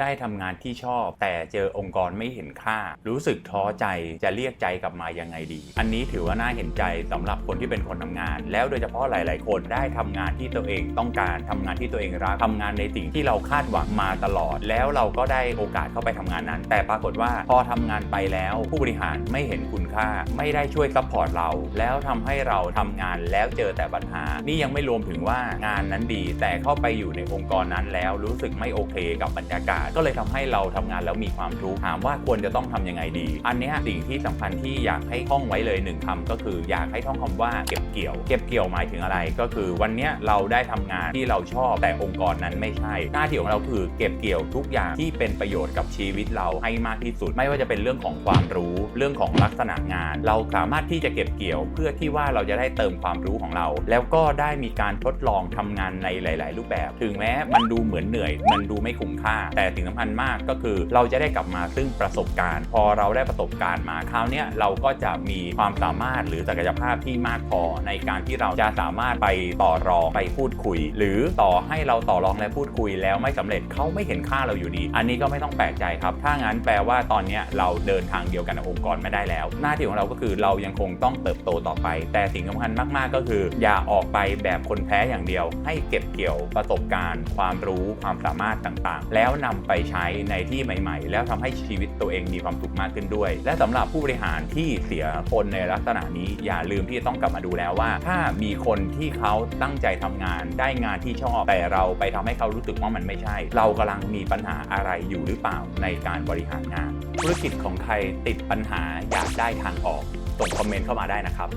ได้ทำงานที่ชอบ แต่เจอองค์กรไม่เห็นค่า รู้สึกท้อใจจะเรียกใจกลับมายังไงดี อันนี้ถือว่าน่าเห็นใจสำหรับคนที่เป็นคนทำงาน แล้วโดยเฉพาะหลาย ๆ คนได้ทำงานที่ตัวเองต้องการทำงานที่ตัวเองรักทำงานในสิ่งที่เราคาดหวังมาตลอด แล้วเราก็ได้โอกาสเข้าไปทำงานนั้น แต่ปรากฏว่าพอทำงานไปแล้ว ผู้บริหารไม่เห็นคุณค่า ไม่ได้ช่วยซัพพอร์ตเรา แล้วทำให้เราทำงานแล้วเจอแต่ปัญหา นี่ยังไม่รวมถึงว่างานนั้นดี แต่เข้าไปอยู่ในองค์กรนั้นแล้วรู้สึกไม่โอเคกับบรรยากาศก็เลยทำให้เราทำงานแล้วมีความทุกข์ถามว่าควรจะต้องทำยังไงดี อันนี้สิ่งที่สำคัญที่อยากให้ท่องไว้เลยหนึ่งคำก็คืออยากให้ท่องคำว่าเก็บเกี่ยว เก็บเกี่ยวหมายถึงอะไร ก็คือวันนี้เราได้ทำงานที่เราชอบแต่องค์กรนั้นไม่ใช่ หน้าที่ของเราคือเก็บเกี่ยวทุกอย่างที่เป็นประโยชน์กับชีวิตเราให้มากที่สุด ไม่ว่าจะเป็นเรื่องของความรู้เรื่องของลักษณะงาน เราสามารถที่จะเก็บเกี่ยว เพื่อที่ว่าเราจะได้เติมความรู้ของเรา แล้วก็ได้มีการทดลองทำงานในหลาย ๆ รูปแบบ ถึงแม้มันดูเหมือนเหนื่อย มันดูไม่คุ้มค่า แต่สิ่งสำคัญมากก็คือเราจะได้กลับมาซึ่งประสบการณ์ พอเราได้ประสบการณ์มาคราวนี้เราก็จะมีความสามารถหรือศักยภาพที่มากพอในการที่เราจะสามารถไปต่อรองไปพูดคุย หรือต่อให้เราต่อรองและพูดคุยแล้วไม่สำเร็จเขาไม่เห็นค่าเราอยู่ดี อันนี้ก็ไม่ต้องแปลกใจครับ ถ้างั้นแปลว่าตอนนี้เราเดินทางเดียวกันองค์กรไม่ได้แล้ว หน้าที่ของเราก็คือเรายังคงต้องเติบโตต่อไป แต่สิ่งสำคัญมาก ๆ ก็คือ อย่าออกไปแบบคนแพ้อย่างเดียว ให้เก็บเกี่ยวประสบการณ์ ความรู้ความสามารถต่างๆ แล้วนำไปใช้ในที่ใหม่ ๆ แล้วทำให้ชีวิตตัวเองมีความสุขมากขึ้นด้วย และสำหรับผู้บริหารที่เสียคนในลักษณะนี้อย่าลืมที่จะต้องกลับมาดูแล้วว่า ถ้ามีคนที่เขาตั้งใจทำงาน ได้งานที่ชอบ แต่เราไปทำให้เขารู้สึกว่ามันไม่ใช่ เรากำลังมีปัญหาอะไรอยู่หรือเปล่าในการบริหารงาน ธุรกิจของใครติดปัญหาอยากได้ทางออกส่งคอมเมนต์เข้ามาได้นะครับ